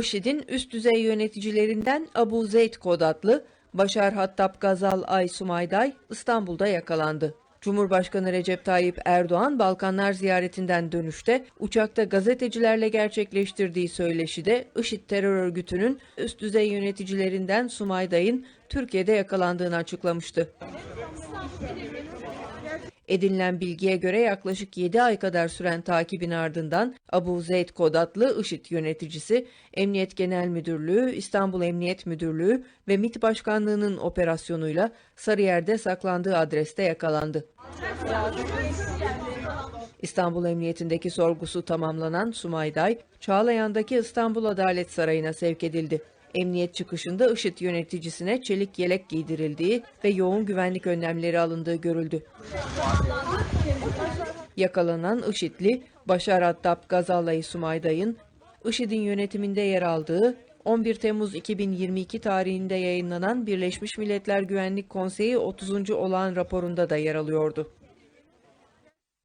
IŞİD'in üst düzey yöneticilerinden Abu Zeyd Kodatlı, Başar Hattab Gazal Ay Sumayday İstanbul'da yakalandı. Cumhurbaşkanı Recep Tayyip Erdoğan Balkanlar ziyaretinden dönüşte uçakta gazetecilerle gerçekleştirdiği söyleşide IŞİD terör örgütünün üst düzey yöneticilerinden Sumayday'ın Türkiye'de yakalandığını açıklamıştı. Edinilen bilgiye göre yaklaşık 7 ay kadar süren takibin ardından Abu Zeyd Kodatlı IŞİD yöneticisi Emniyet Genel Müdürlüğü, İstanbul Emniyet Müdürlüğü ve MİT Başkanlığı'nın operasyonuyla Sarıyer'de saklandığı adreste yakalandı. İstanbul Emniyetindeki sorgusu tamamlanan Sumayday, Çağlayan'daki İstanbul Adalet Sarayı'na sevk edildi. Emniyet çıkışında IŞİD yöneticisine çelik yelek giydirildiği ve yoğun güvenlik önlemleri alındığı görüldü. Yakalanan IŞİD'li Başar Hattab Gazalay Sumayday'ın IŞİD'in yönetiminde yer aldığı 11 Temmuz 2022 tarihinde yayınlanan Birleşmiş Milletler Güvenlik Konseyi 30. olağan raporunda da yer alıyordu.